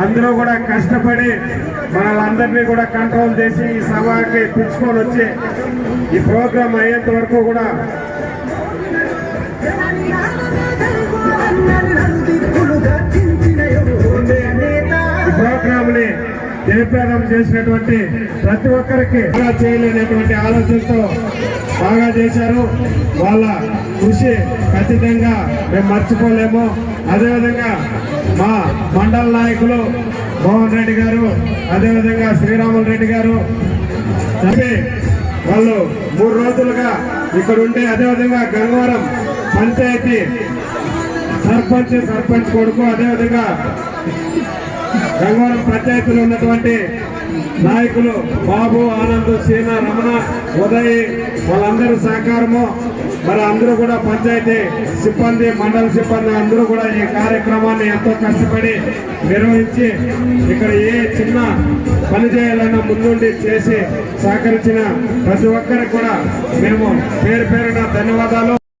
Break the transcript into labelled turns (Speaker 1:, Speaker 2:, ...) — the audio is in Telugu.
Speaker 1: అందరూ కూడా కష్టపడి మనలందరినీ కూడా కంట్రోల్ చేసి ఈ సభకి పిలుచుకొని వచ్చి ఈ ప్రోగ్రాం అయ్యేంత వరకు కూడా ఈ జయప్రదం చేసినటువంటి ప్రతి ఒక్కరికి బాగా చేయలేనటువంటి ఆలోచనతో బాగా చేశారు. వాళ్ళ కృషి ఖచ్చితంగా మేము మర్చిపోలేము. అదేవిధంగా మా మండల నాయకులు మోహన్ రెడ్డి గారు అదేవిధంగా శ్రీరాములు రెడ్డి గారు వాళ్ళు మూడు రోజులుగా ఇక్కడ ఉండి అదేవిధంగా గంగవరం పంచాయతీ సర్పంచ్ సర్పంచ్ కొడుకు అదేవిధంగా గంగవరం పంచాయతీలో ఉన్నటువంటి నాయకులు బాబు ఆనంద్ సీన రమణ ఉదయ్ వాళ్ళందరూ సహకారము. మరి అందరూ కూడా పంచాయతీ సిబ్బంది మండల సిబ్బంది అందరూ కూడా ఈ కార్యక్రమాన్ని ఎంతో కష్టపడి నిర్వహించి ఇక్కడ ఏ చిన్న పని చేయాలన్నా ముందుండి చేసి సహకరించిన ప్రతి ఒక్కరికి కూడా మేము పేరు పేరున ధన్యవాదాలు.